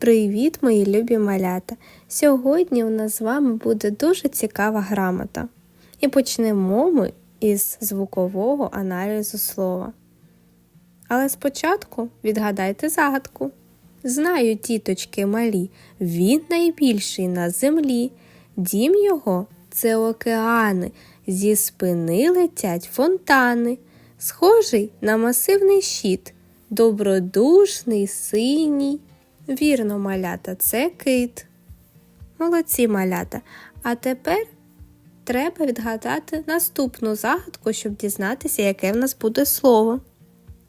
Привіт, мої любі малята! Сьогодні у нас з вами буде дуже цікава грамота. І почнемо ми із звукового аналізу слова. Але спочатку відгадайте загадку. Знаю, тіточки малі, він найбільший на землі. Дім його це океани, зі спини летять фонтани, схожий на масивний щит, добродушний, синій. Вірно, малята, це кит. Молодці малята. А тепер треба відгадати наступну загадку, щоб дізнатися, яке в нас буде слово.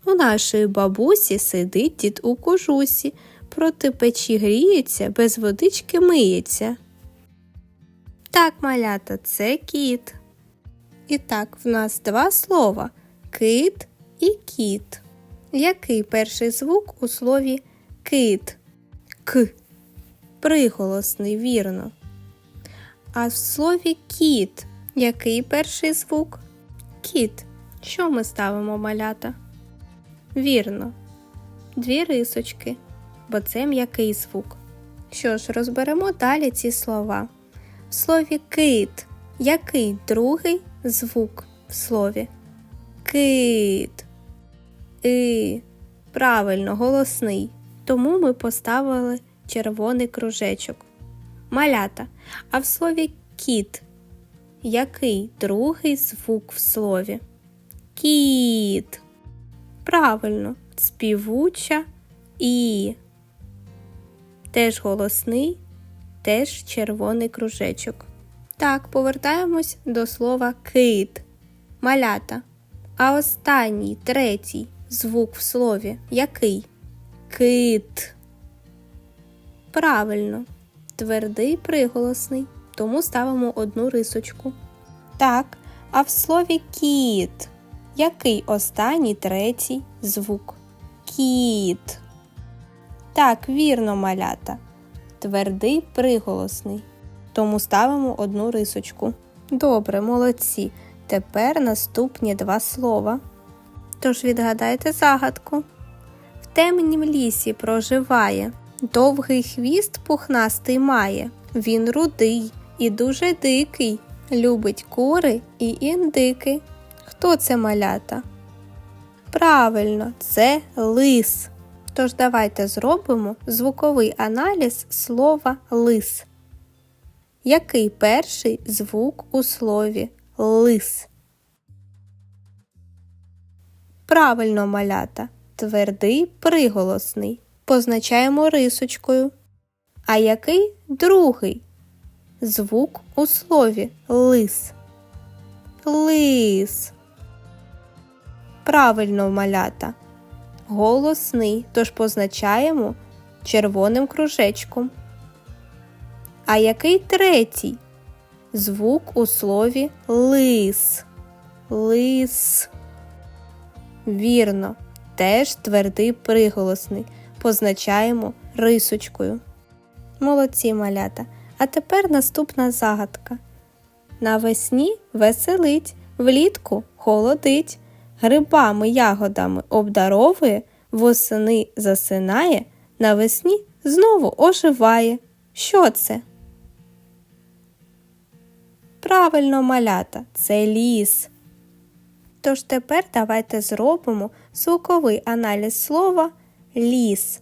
У нашої бабусі сидить дід у кожусі, проти печі гріється, без водички миється. Так, малята, це кіт. І так, в нас два слова кит і кіт. Який перший звук у слові кит? К. Приголосний, вірно. А в слові кіт який перший звук? Кіт. Що ми ставимо малята? Вірно. Дві рисочки, бо це м'який звук. Що ж, розберемо далі ці слова. В слові кит який другий звук в слові? Кит. И. Правильно, голосний. Тому ми поставили червоний кружечок. Малята. А в слові кіт. Який другий звук в слові? Кіт. Правильно, співуча і. Теж голосний, теж червоний кружечок. Так, повертаємось до слова кит. Малята. А останній, третій звук в слові який? Кит. Правильно, твердий приголосний, тому ставимо одну рисочку. Так, а в слові кіт. Який останній третій звук? Кіт. Так, вірно, малята. Твердий приголосний. Тому ставимо одну рисочку. Добре, молодці. Тепер наступні два слова. Тож відгадайте загадку. Темнім лісі проживає, довгий хвіст пухнастий має. Він рудий і дуже дикий, любить кури і індики. Хто це малята? Правильно, це лис. Тож давайте зробимо звуковий аналіз слова лис. Який перший звук у слові лис? Правильно малята. Твердий приголосний. Позначаємо рисочкою. А який другий звук у слові лис? Лис. Правильно малята. Голосний, тож позначаємо червоним кружечком. А який третій звук у слові лис? Лис. Вірно, теж твердий приголосний. Позначаємо рисочкою. Молодці малята. А тепер наступна загадка. Навесні веселить, влітку холодить, грибами, ягодами обдаровує, восени засинає, навесні знову оживає. Що це? Правильно малята, це ліс. Тож тепер давайте зробимо звуковий аналіз слова ліс.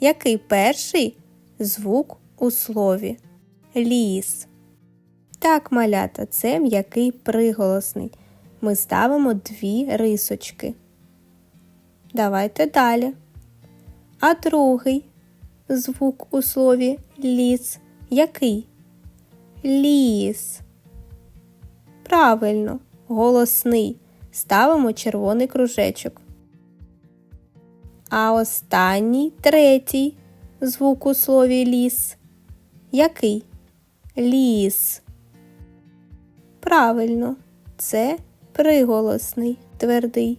Який перший звук у слові? Ліс. Так, малята, це м'який приголосний. Ми ставимо дві рисочки. Давайте далі. А другий звук у слові ліс. Який? Ліс. Правильно, голосний. Ставимо червоний кружечок. А останній третій звук у слові ліс. Який? Ліс. Правильно, це приголосний, твердий.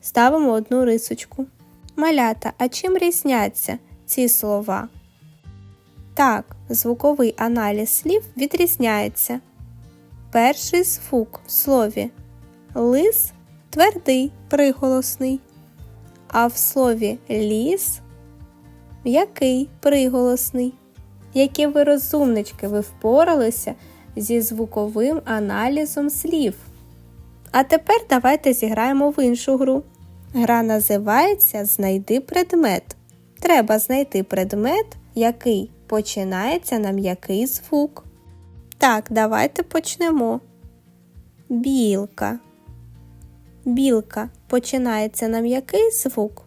Ставимо одну рисочку. Малята, а чим різняться ці слова? Так, звуковий аналіз слів відрізняється. Перший звук в слові лис твердий, приголосний, а в слові ліс М'який приголосний. Які ви розумнички, ви впоралися зі звуковим аналізом слів. А тепер давайте зіграємо в іншу гру. Гра називається Знайди предмет. Треба знайти предмет, який починається на м'який звук. Так, давайте почнемо. Білка. Білка починається на м'який звук.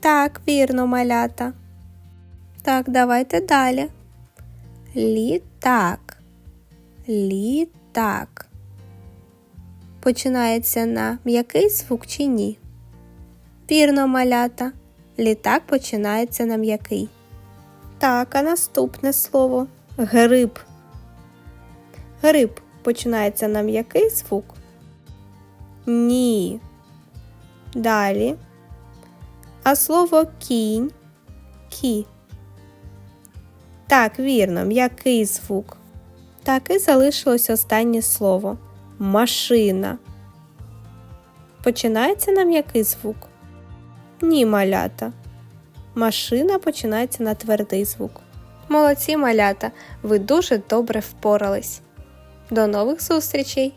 Так, вірно, малята. Так, давайте далі. Літак. Літак. Починається на м'який звук чи ні? Вірно, малята. Літак починається на м'який. Так, а наступне слово гриб. Гриб починається на м'який звук? Ні. Далі. А слово кінь кі. Так, вірно, м'який звук. Так і залишилось останнє слово машина. Починається на м'який звук? Ні, малята. Машина починається на твердий звук. Молодці малята, ви дуже добре впорались. До нових зустрічей!